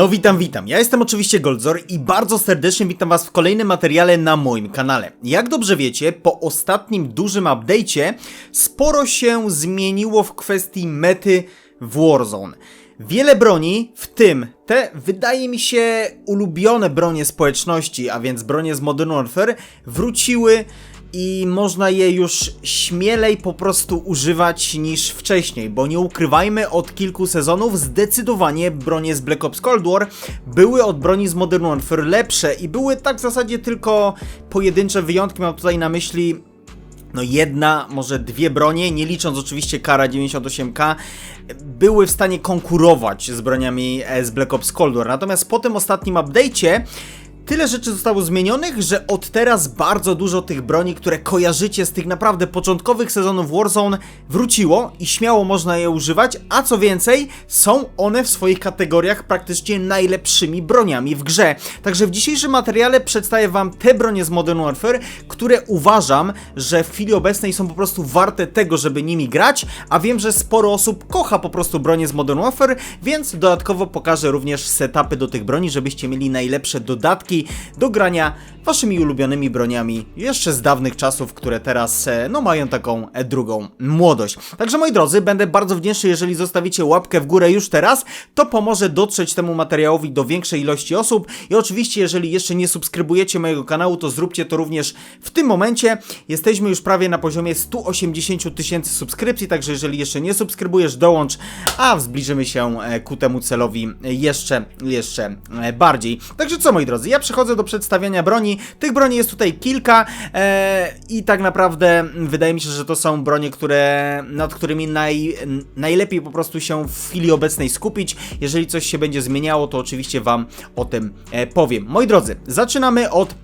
No witam, witam. Ja jestem oczywiście Goldzor i bardzo serdecznie witam was w kolejnym materiale na moim kanale. Jak dobrze wiecie, po ostatnim dużym update'cie sporo się zmieniło w kwestii mety w Warzone. Wiele broni, w tym te, wydaje mi się, ulubione bronie społeczności, a więc bronie z Modern Warfare, wróciły i można je już śmielej po prostu używać niż wcześniej, bo nie ukrywajmy, od kilku sezonów zdecydowanie bronie z Black Ops Cold War były od broni z Modern Warfare lepsze i były tak w zasadzie tylko pojedyncze wyjątki, mam tutaj na myśli no jedna, może dwie bronie, nie licząc oczywiście Kara 98K, były w stanie konkurować z broniami e, z Black Ops Cold War. Natomiast po tym ostatnim update'cie Tyle rzeczy zostało zmienionych, że od teraz bardzo dużo tych broni, które kojarzycie z tych naprawdę początkowych sezonów Warzone wróciło i śmiało można je używać, a co więcej, są one w swoich kategoriach praktycznie najlepszymi broniami w grze. Także w dzisiejszym materiale przedstawię wam te bronie z Modern Warfare, które uważam, że w chwili obecnej są po prostu warte tego, żeby nimi grać, a wiem, że sporo osób kocha po prostu bronie z Modern Warfare, więc dodatkowo pokażę również setupy do tych broni, żebyście mieli najlepsze dodatki do grania waszymi ulubionymi broniami jeszcze z dawnych czasów, które teraz e, no mają taką e, drugą młodość. Także moi drodzy, będę bardzo wdzięczny, jeżeli zostawicie łapkę w górę już teraz, to pomoże dotrzeć temu materiałowi do większej ilości osób i oczywiście jeżeli jeszcze nie subskrybujecie mojego kanału, to zróbcie to również w tym momencie. Jesteśmy już prawie na poziomie 180 tysięcy subskrypcji, także jeżeli jeszcze nie subskrybujesz, dołącz, a zbliżymy się e, ku temu celowi jeszcze, jeszcze bardziej. Także co moi drodzy, ja przechodzę do przedstawiania broni. Tych broni jest tutaj kilka e, i tak naprawdę wydaje mi się, że to są bronie, które, nad którymi naj, najlepiej po prostu się w chwili obecnej skupić. Jeżeli coś się będzie zmieniało, to oczywiście Wam o tym e, powiem. Moi drodzy, zaczynamy od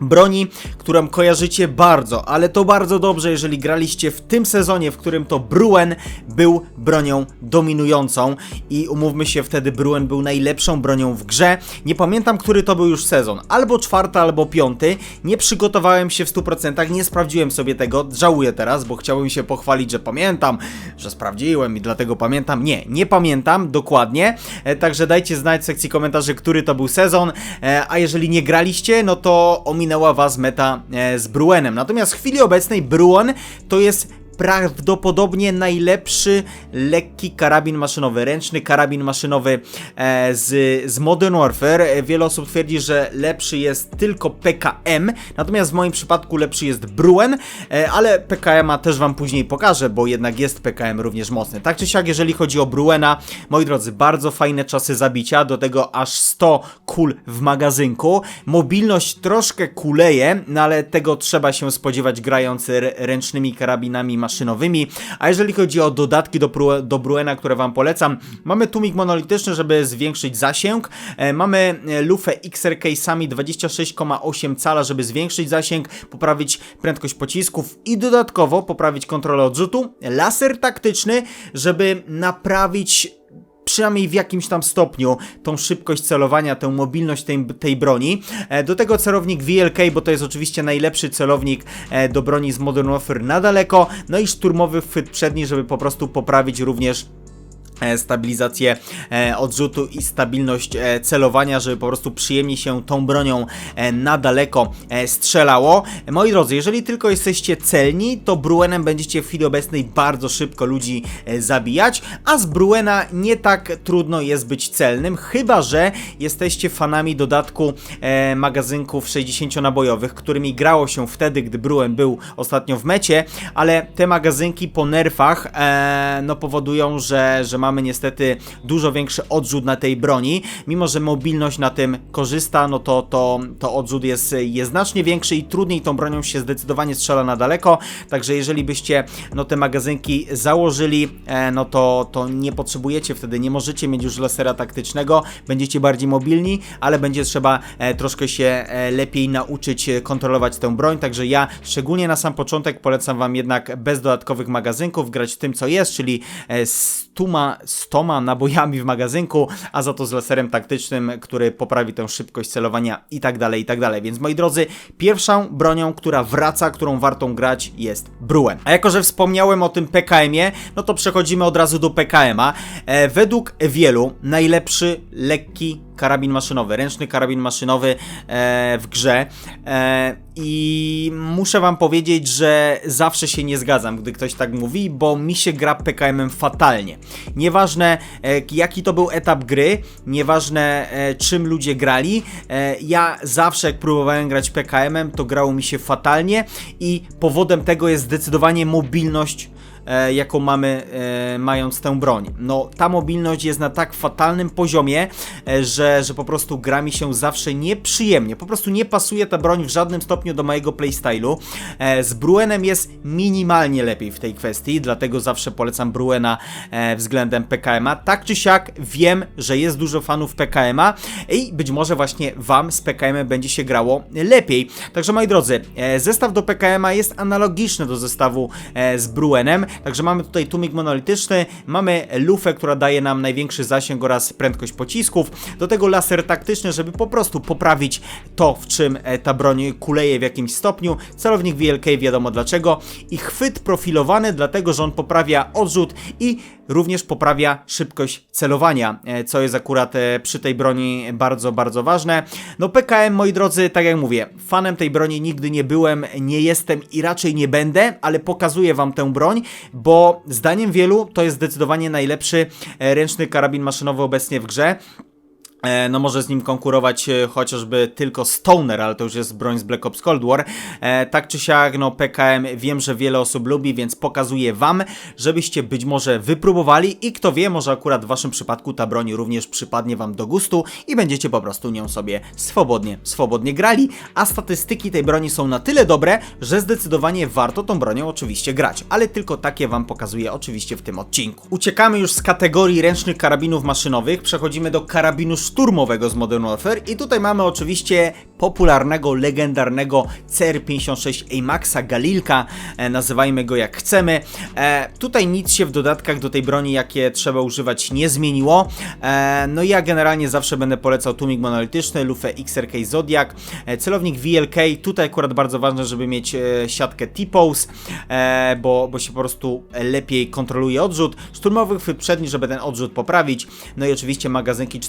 broni, którą kojarzycie bardzo, ale to bardzo dobrze, jeżeli graliście w tym sezonie, w którym to Bruen był bronią dominującą i umówmy się, wtedy Bruen był najlepszą bronią w grze. Nie pamiętam, który to był już sezon, albo czwarty, albo piąty. Nie przygotowałem się w 100%, nie sprawdziłem sobie tego, żałuję teraz, bo chciałbym się pochwalić, że pamiętam, że sprawdziłem i dlatego pamiętam. Nie, nie pamiętam dokładnie, e, także dajcie znać w sekcji komentarzy, który to był sezon, e, a jeżeli nie graliście, no to ominęła was meta e, z Bruenem. Natomiast w chwili obecnej Bruen to jest prawdopodobnie najlepszy lekki karabin maszynowy, ręczny karabin maszynowy e, z, z Modern Warfare. Wiele osób twierdzi, że lepszy jest tylko PKM, natomiast w moim przypadku lepszy jest Bruen, e, ale PKM-a też wam później pokażę, bo jednak jest PKM również mocny. Tak czy siak, jeżeli chodzi o Bruena, moi drodzy, bardzo fajne czasy zabicia, do tego aż 100 kul w magazynku. Mobilność troszkę kuleje, no ale tego trzeba się spodziewać grając ręcznymi karabinami maszynowymi. A jeżeli chodzi o dodatki do, do Bruena, które Wam polecam, mamy tłumik monolityczny, żeby zwiększyć zasięg. E, mamy e, lufę XR case'ami 26,8 cala, żeby zwiększyć zasięg, poprawić prędkość pocisków i dodatkowo poprawić kontrolę odrzutu. Laser taktyczny, żeby naprawić przynajmniej w jakimś tam stopniu tą szybkość celowania, tę mobilność tej, tej broni. E, Do tego celownik VLK, bo to jest oczywiście najlepszy celownik e, do broni z Modern Warfare na daleko. No i szturmowy chwyt przedni, żeby po prostu poprawić również stabilizację e, odrzutu i stabilność e, celowania, żeby po prostu przyjemnie się tą bronią e, na daleko e, strzelało. Moi drodzy, jeżeli tylko jesteście celni, to Bruenem będziecie w chwili obecnej bardzo szybko ludzi e, zabijać, a z Bruena nie tak trudno jest być celnym, chyba że jesteście fanami dodatku e, magazynków 60-nabojowych, którymi grało się wtedy, gdy Bruen był ostatnio w mecie, ale te magazynki po nerfach e, no powodują, że, że mamy niestety dużo większy odrzut na tej broni. Mimo, że mobilność na tym korzysta, no to, to, to odrzut jest, jest znacznie większy i trudniej tą bronią się zdecydowanie strzela na daleko. Także jeżeli byście no, te magazynki założyli, e, no to, to nie potrzebujecie wtedy, nie możecie mieć już lasera taktycznego, będziecie bardziej mobilni, ale będzie trzeba e, troszkę się e, lepiej nauczyć e, kontrolować tę broń. Także ja szczególnie na sam początek polecam Wam jednak bez dodatkowych magazynków grać tym, co jest, czyli e, z Tuma 100 nabojami w magazynku, a za to z laserem taktycznym, który poprawi tę szybkość celowania i tak dalej, i tak dalej. Więc moi drodzy, pierwszą bronią, która wraca, którą warto grać jest Bruen. A jako, że wspomniałem o tym PKM-ie, no to przechodzimy od razu do PKM-a. E, według wielu najlepszy lekki karabin maszynowy, ręczny karabin maszynowy e, w grze. E, I muszę wam powiedzieć, że zawsze się nie zgadzam, gdy ktoś tak mówi, bo mi się gra PKM-em fatalnie. Nieważne e, jaki to był etap gry, nieważne e, czym ludzie grali, e, ja zawsze jak próbowałem grać PKM-em, to grało mi się fatalnie i powodem tego jest zdecydowanie mobilność e, jaką mamy e, mając tę broń. No, ta mobilność jest na tak fatalnym poziomie, e, że, że po prostu gra mi się zawsze nieprzyjemnie. Po prostu nie pasuje ta broń w żadnym stopniu do mojego playstylu. E, z Bruenem jest minimalnie lepiej w tej kwestii, dlatego zawsze polecam Bruena e, względem PKM-a. Tak czy siak wiem, że jest dużo fanów PKM-a i być może właśnie Wam z PKM-em będzie się grało lepiej. Także moi drodzy, e, zestaw do PKM-a jest analogiczny do zestawu e, z Bruenem. Także mamy tutaj tłumik monolityczny, mamy lufę, która daje nam największy zasięg oraz prędkość pocisków. Do tego laser taktyczny, żeby po prostu poprawić to, w czym e, ta broń kuleje w jakimś stopniu. Celownik VLK wiadomo dlaczego. I chwyt profilowany, dlatego że on poprawia odrzut i również poprawia szybkość celowania, e, co jest akurat e, przy tej broni bardzo, bardzo ważne. No PKM, moi drodzy, tak jak mówię, fanem tej broni nigdy nie byłem, nie jestem i raczej nie będę, ale pokazuję wam tę broń, bo zdaniem wielu to jest zdecydowanie najlepszy e, ręczny karabin maszynowy obecnie w grze. E, No może z nim konkurować e, chociażby tylko Stoner, ale to już jest broń z Black Ops Cold War. E, tak czy siak, no PKM wiem, że wiele osób lubi, więc pokazuję wam, żebyście być może wypróbowali i kto wie, może akurat w waszym przypadku ta broń również przypadnie wam do gustu i będziecie po prostu nią sobie swobodnie, swobodnie grali, a statystyki tej broni są na tyle dobre, że zdecydowanie warto tą bronią oczywiście grać, ale tylko takie wam pokazuję oczywiście w tym odcinku. Uciekamy już z kategorii ręcznych karabinów maszynowych, przechodzimy do karabinu szturmowego z Modern Warfare i tutaj mamy oczywiście popularnego, legendarnego CR56 AMAXa Galilka, e, nazywajmy go jak chcemy. E, tutaj nic się w dodatkach do tej broni, jakie trzeba używać, nie zmieniło. E, no ja generalnie zawsze będę polecał tłumik monolityczny, lufę XRK Zodiac, e, celownik VLK, tutaj akurat bardzo ważne, żeby mieć e, siatkę T-Pose, e, bo, bo się po prostu lepiej kontroluje odrzut. Szturmowy chwyt przedni, żeby ten odrzut poprawić. No i oczywiście magazynki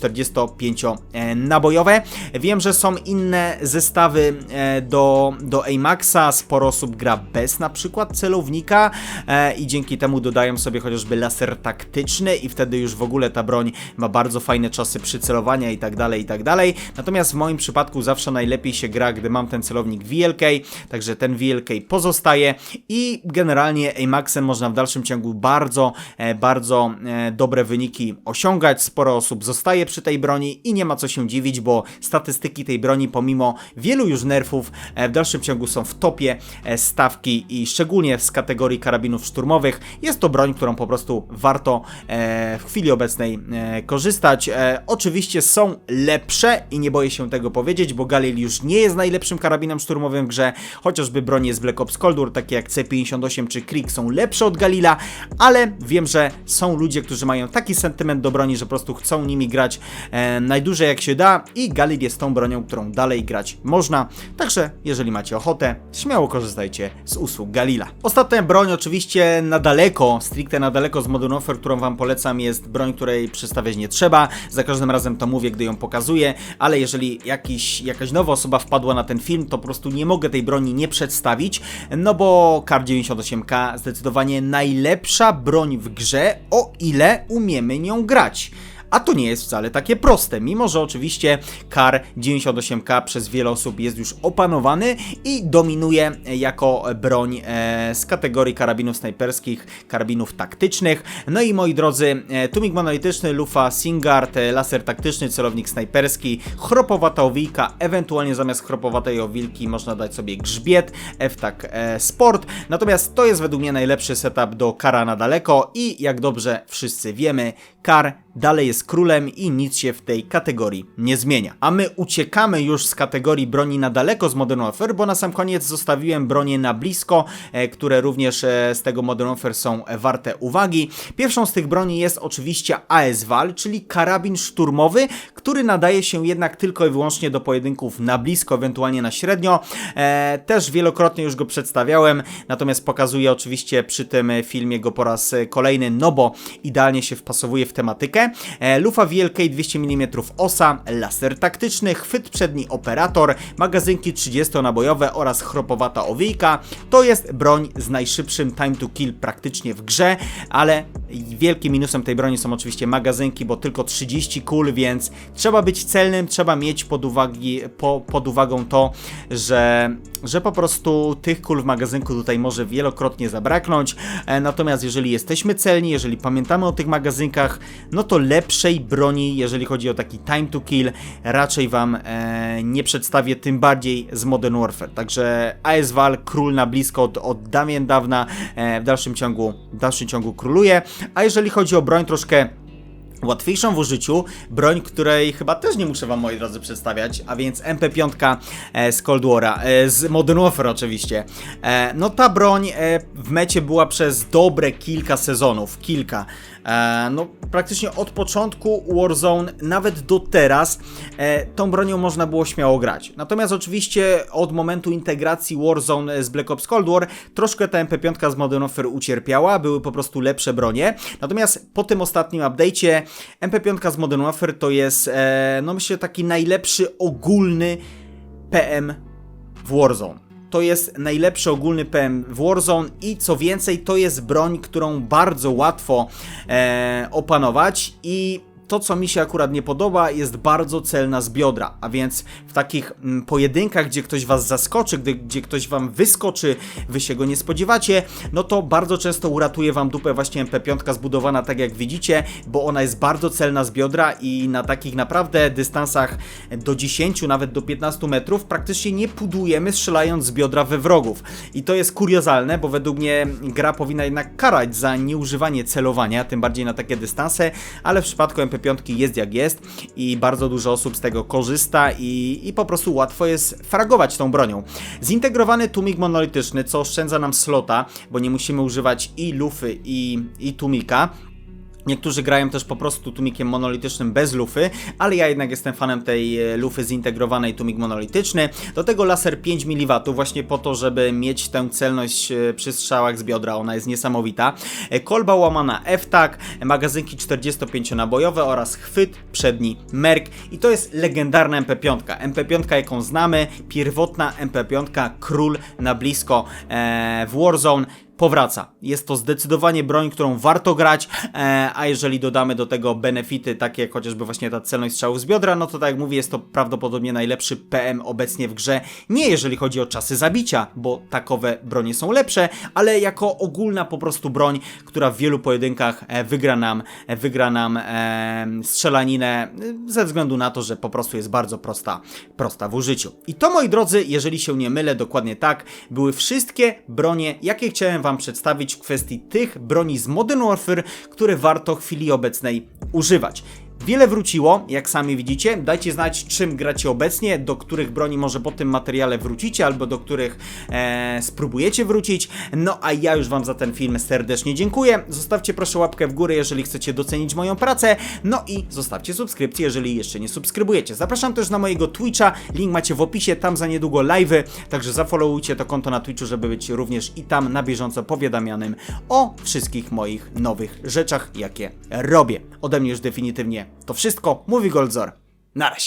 45-nabojowe. Wiem, że są inne zestawy e, do, do AMAXa, sporo osób gra bez na przykład celownika e, i dzięki temu dodają sobie chociażby laser taktyczny i wtedy już w ogóle ta broń ma bardzo fajne czasy przycelowania i tak dalej, i tak dalej. Natomiast w moim przypadku zawsze najlepiej się gra, gdy mam ten celownik VLK, także ten VLK pozostaje i generalnie AMAXem można w dalszym ciągu bardzo, e, bardzo dobre wyniki osiągać. Sporo osób zostaje przy tej broni i nie ma co się dziwić, bo statystyki tej broni pomimo wielu już nerfów e, w dalszym ciągu są w topie e, stawki i szczególnie z kategorii karabinów szturmowych. Jest to broń, którą po prostu warto e, w chwili obecnej korzystać. Oczywiście są lepsze i nie boję się tego powiedzieć, bo Galil już nie jest najlepszym karabinem szturmowym w grze, chociażby bronie z Black Ops Cold War, takie jak C58 czy Krieg są lepsze od Galila, ale wiem, że są ludzie, którzy mają taki sentyment do broni, że po prostu chcą nimi grać najdłużej jak się da i Galil jest tą bronią, którą dalej grać można. Także jeżeli macie ochotę, śmiało korzystajcie z usług Galila. Ostatnia broń oczywiście na daleko, stricte na daleko z Modern Warfare, którą wam polecam jest broń, której przedstawiać nie trzeba. Za każdym razem to mówię, gdy ją pokazuję, ale jeżeli jakiś, jakaś nowa osoba wpadła na ten film, to po prostu nie mogę tej broni nie przedstawić, no bo Kar 98K zdecydowanie najlepsza broń w grze, o ile umiemy nią grać. A to nie jest wcale takie proste, mimo że oczywiście Kar 98K przez wiele osób jest już opanowany i dominuje jako broń e, z kategorii karabinów snajperskich, karabinów taktycznych. No i moi drodzy, e, tłumik monolityczny, lufa Singard, e, laser taktyczny, celownik snajperski, chropowata owilka, ewentualnie zamiast chropowatej owilki można dać sobie grzbiet, F-tak Sport. Natomiast to jest według mnie najlepszy setup do Kara na daleko i jak dobrze wszyscy wiemy, Kar dalej jest królem i nic się w tej kategorii nie zmienia. A my uciekamy już z kategorii broni na daleko z Modern Warfare, bo na sam koniec zostawiłem bronie na blisko, e, które również e, z tego Modern Warfare są warte uwagi. Pierwszą z tych broni jest oczywiście AS-WAL, czyli karabin szturmowy, który nadaje się jednak tylko i wyłącznie do pojedynków na blisko, ewentualnie na średnio. E, też wielokrotnie już go przedstawiałem, natomiast pokazuję oczywiście przy tym filmie go po raz kolejny, no bo idealnie się wpasowuje w tematykę. E, lufa VLK 200 mm osa, laser taktyczny, chwyt przedni operator, magazynki 30-nabojowe oraz chropowata owijka. To jest broń z najszybszym time to kill praktycznie w grze, ale wielkim minusem tej broni są oczywiście magazynki, bo tylko 30 kul, więc trzeba być celnym, trzeba mieć pod, uwagi, po, pod uwagą to, że, że po prostu tych kul w magazynku tutaj może wielokrotnie zabraknąć. E, natomiast jeżeli jesteśmy celni, jeżeli pamiętamy o tych magazynkach, no to lepszej broni, jeżeli chodzi o taki time to kill, raczej Wam e, nie przedstawię, tym bardziej z Modern Warfare. Także AS-Val, król na blisko od, od dawna, e, w dalszym ciągu, w dalszym ciągu króluje. A jeżeli chodzi o broń troszkę Łatwiejszą w użyciu, broń, której chyba też nie muszę wam, moi drodzy, przedstawiać, a więc MP5 e, z Cold War'a, e, z Modern Warfare oczywiście. E, no ta broń w mecie była przez dobre kilka sezonów, kilka. E, no praktycznie od początku Warzone, nawet do teraz, e, tą bronią można było śmiało grać. Natomiast oczywiście od momentu integracji Warzone z Black Ops Cold War, troszkę ta MP5 z Modern Warfare ucierpiała, były po prostu lepsze bronie. Natomiast po tym ostatnim update'cie MP5 z Modern Warfare to jest, e, no myślę, taki najlepszy ogólny PM w Warzone. To jest najlepszy ogólny PM w Warzone i co więcej, to jest broń, którą bardzo łatwo e, opanować i to, co mi się akurat nie podoba, jest bardzo celna z biodra, a więc w takich mm, pojedynkach, gdzie ktoś was zaskoczy, gdy, gdzie ktoś wam wyskoczy, wy się go nie spodziewacie, no to bardzo często uratuje wam dupę właśnie MP5 zbudowana tak jak widzicie, bo ona jest bardzo celna z biodra i na takich naprawdę dystansach do 10, nawet do 15 metrów praktycznie nie pudujemy strzelając z biodra we wrogów. I to jest kuriozalne, bo według mnie gra powinna jednak karać za nieużywanie celowania, tym bardziej na takie dystanse, ale w przypadku MP5 jest jak jest i bardzo dużo osób z tego korzysta i, i po prostu łatwo jest fragować tą bronią. Zintegrowany tłumik monolityczny, co oszczędza nam slota, bo nie musimy używać i lufy i, i tłumika. Niektórzy grają też po prostu tumikiem monolitycznym bez lufy, ale ja jednak jestem fanem tej e, lufy zintegrowanej tumik monolityczny. Do tego laser 5 mW właśnie po to, żeby mieć tę celność e, przy strzałach z biodra, ona jest niesamowita. E, kolba łamana F-TAC, magazynki 45-nabojowe oraz chwyt przedni Merk i to jest legendarna MP5. MP5 jaką znamy, pierwotna MP5, król na blisko w Warzone powraca. Jest to zdecydowanie broń, którą warto grać, e, a jeżeli dodamy do tego benefity, takie jak chociażby właśnie ta celność strzałów z biodra, no to tak jak mówię, jest to prawdopodobnie najlepszy PM obecnie w grze. Nie jeżeli chodzi o czasy zabicia, bo takowe bronie są lepsze, ale jako ogólna po prostu broń, która w wielu pojedynkach e, wygra nam, e, wygra nam e, strzelaninę e, ze względu na to, że po prostu jest bardzo prosta, prosta w użyciu. I to moi drodzy, jeżeli się nie mylę, dokładnie tak, były wszystkie bronie, jakie chciałem Wam przedstawić w kwestii tych broni z Modern Warfare, które warto w chwili obecnej używać. Wiele wróciło, jak sami widzicie. Dajcie znać, czym gracie obecnie, do których broni może po tym materiale wrócicie, albo do których e, spróbujecie wrócić. No a ja już Wam za ten film serdecznie dziękuję. Zostawcie proszę łapkę w górę, jeżeli chcecie docenić moją pracę. No i zostawcie subskrypcję, jeżeli jeszcze nie subskrybujecie. Zapraszam też na mojego Twitcha, link macie w opisie, tam za niedługo live'y, także zafollowujcie to konto na Twitchu, żeby być również i tam na bieżąco powiadamianym o wszystkich moich nowych rzeczach, jakie robię. Ode mnie już definitywnie to wszystko. Mówi Goldzor. Na razie.